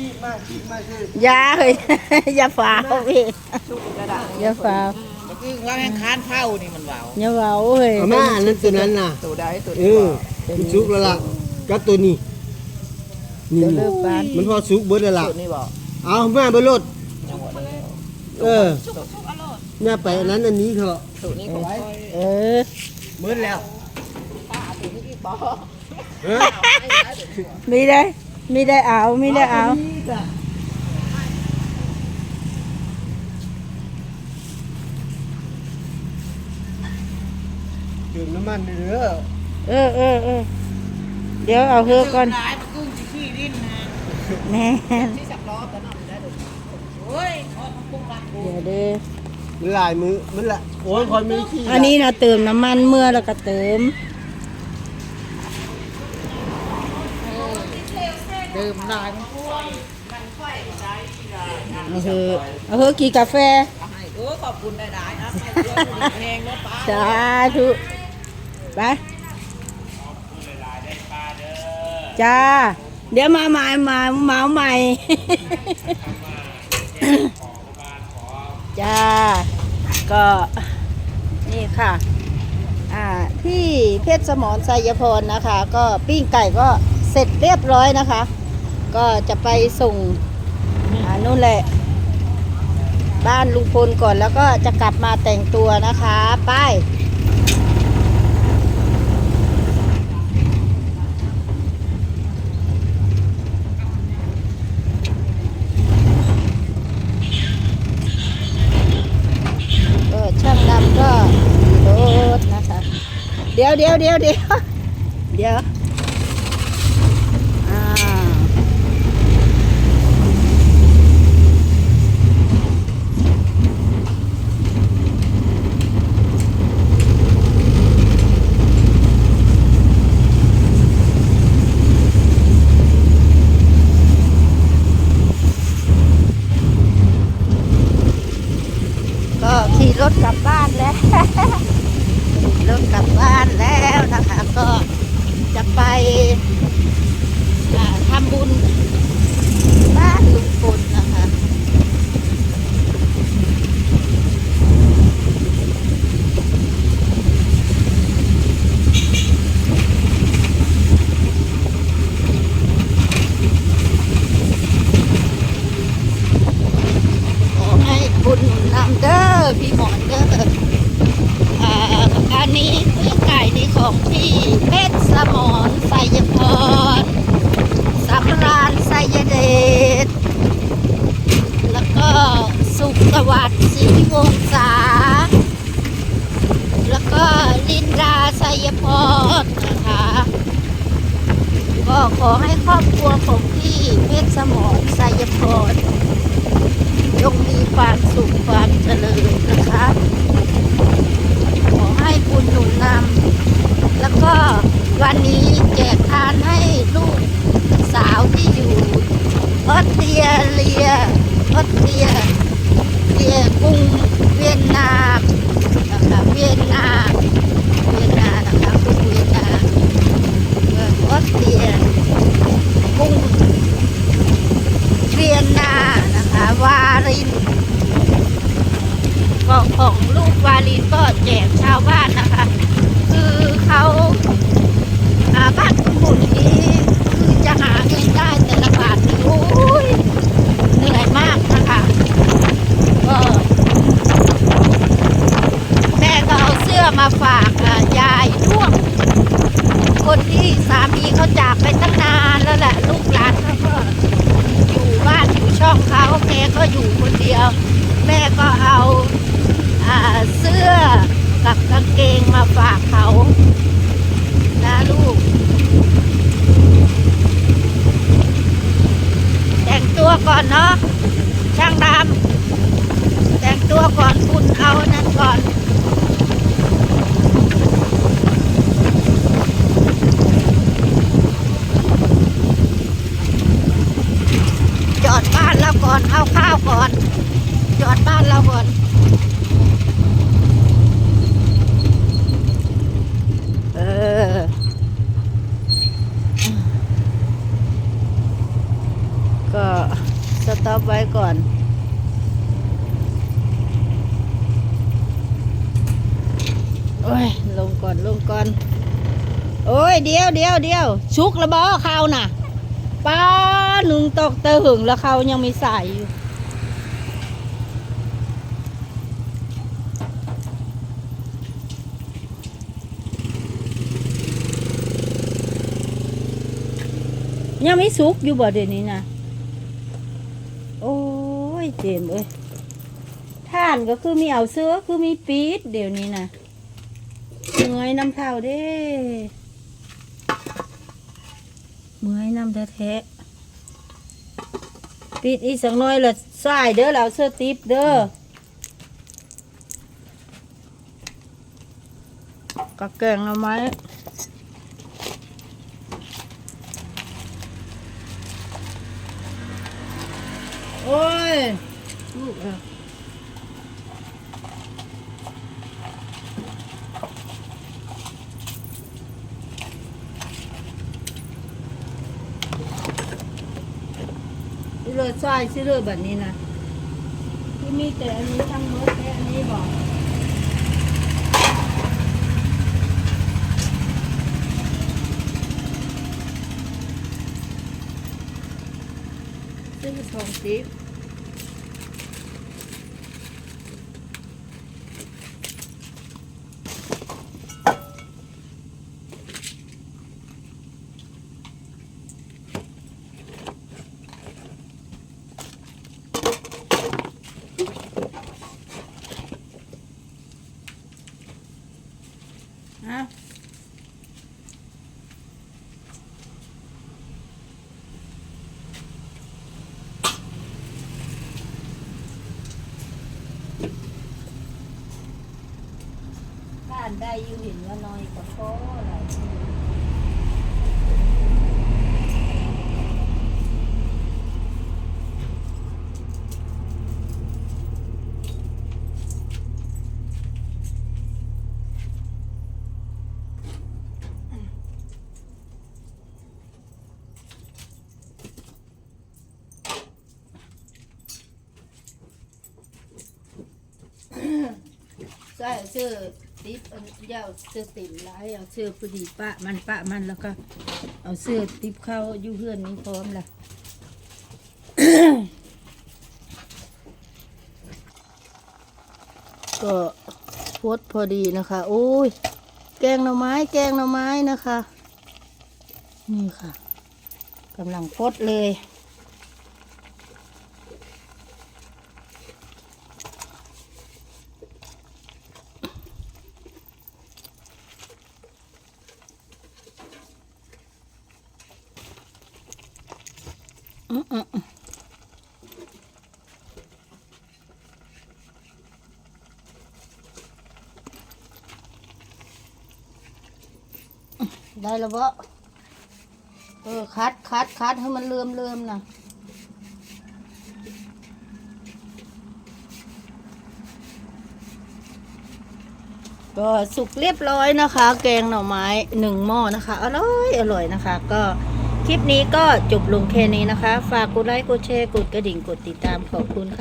ขี้มาขี้มาคือยาเฮ้ย อย่าฝาวพี่อย่าฝาวก็คือว่าแห่งคานเผานี่มันเบาอย่าฝาวเฮ้ยเอามาอันนั้นตัวนั้นน่ะตัวใดตัวเอนี้อมันสุกแล้วล่ะกับตัวนี้นี่เดี๋ยวเลิกปานมันพอสุกเบิดแล้วล่ะตัวนี้บอกเอามาเบ่รถยังหมดเลยเออเนี่ยไปอันนั้นอันนี้เถอะตัวนี้ก็ไว้เออเบิดแล้วตัวนี้อีกบอกเออมีได้ มีได้เอามีได้เอาดื่มน้ำมันเด้อเออเออเออเดี๋ยวเอาเฮือก่อนร้ายมันกุ้งจีขี้ดิ้นนะแม่นที่สับล้อแต่นั่นได้ดูโอ้ยทอดมันกุ้งรักกูเดี๋ยวเด้อมันหลายมือมันละโอ้ยคอยไม่ขี้อันนี้นะเติมน้ำมันเมื่อแล้วก็เติม ดื่มได้มันเอาเฮือเอเฮือกี่กาแฟให้เออขอบคุณได้ได้นะแพงรถป้าสาธุไปจ้า เดี๋ยวมาใหม่มาเมาใหม่ จ้า ก็นี่ค่ะ อ่าที่เพชรสมรไสยพรนะคะ ก็ปิ้งไก่ก็เสร็จเรียบร้อยนะคะ ก็จะไปส่งนู่นแหละ บ้านลุงพลก่อนแล้วก็จะกลับมาแต่งตัวนะคะไป้ายก็ช่างดำก็รถนะคะ เดี๋ยวเดี๋ยวเดี๋ยวเดี๋ยวเดี๋ยวอ่า ก็ขี่รถกลับบ้านแล้ว ขี่รถกลับบ้านแล้วนะคะ ก็จะไป อ่าทำบุญบ้านลุงพลนะคะ ขอให้บุญนำเด้อพี่หมอนเด้ออ่าอันนี้คือไก่ในของพี่เพชรสมรไสยพรสำราญไสยเดชแล้วก็ สวัสดิ์ศรีวงศาแล้วก็ลินดาไสยพรนะคะก็ขอให้ครอบครัวของพี่เพชรสมรไสยพรจงมีความสุขความเจริญนะคะ ขอให้บุญหนุนนำ แล้วก็วันนี้แจกทานให้ลูกสาวที่อยู่ออสเตรียเลียออสเตรียเลียกรุงเวียนนานะคะเวียนนาเวียนนานะคะกรุงเวียนนาเมืองออสเตรียกรุง เวียนนานะคะวารินก็ของ ลินก็แจกชาวบ้านนะคะ คือเขาอ่าบ้านคุณบุญนี้คือจะหาเงินได้แต่ละบาทนี่โอ้ยเหนื่อยมากนะคะก็แม่ก็เอาเสื้อมาฝากอ่ายายด้วง คนที่สามีเขาจากไปตั้งนานแล้วแหละลูกหลานเขาก็ อยู่บ้านอยู่ช่องเขาแกก็อยู่คนเดียว แม่ก็เอาอ่าเสื้อกับกางเกงมาฝากเขานะลูก แต่งตัวก่อนเนาะช่างดำแต่งตัวก่อนคุณเอานั่นก่อน จอดบ้านเราก่อน เอาข้าวก่ อนจอดบ้านเราก่อนเออก็สต็อปไว้ก่อนโอ้ยลงก่อนลงก่อน โอ้ยเดียวเดียวเดียวชุกระบอข้าน่ะป้าหนึ่งตกเตะหึงแล้วเขายังไมีใส่อยู่ ยังไม่สุกอยู่บ่เดี๋ยวนี้นะโอ้ยเจมส์เอ้ยท่านก็คือมีเอาเสื้อคือมีปีดเดี๋ยวนี้นะเมื่อยน้ำเท่าเด้เมื่อยน้ำแท้ๆปีดอีกสักหน้อยละสายเด้อแล้วเสื้อติปเด้อกักแกงเอาไหม โอ้ยลูกอะสิเลยใส่สิเลยแบบนี้นะที่มีแต่อันนี้ทั้งหมดแค่อันนี้บอกซึ่งทองติ๊บ ฮะบ้านได้อยู่เห็นว่าน้อยกว่าพ่ออะไร ใช่ซื้อติ๊บอันยาวซื้อติ่มร้ายเอาซื้อพอดีปะมันปะมันแล้วก็ เอาเสื้อติ๊บเข้าอยู่เพื่อนนี้พร้อมละก็พดพอดีนะคะ โอ้ย แกงหน่อไม้แกงหน่อไม้นะคะ นี่ค่ะกำลังพดเลย ได้แล้วบ่เออคัดคัดคัดให้มันเลื่อมเลื่อมนะก็สุกเรียบร้อยนะคะ แกงหน่อไม้หนึ่งหม้อนะคะ อร่อยอร่อยนะคะ ก็คลิปนี้ก็จบลงแค่นี้นะคะ ฝากกดไลค์กดแชร์กดกระดิ่งกดติดตามขอบคุณค่ะ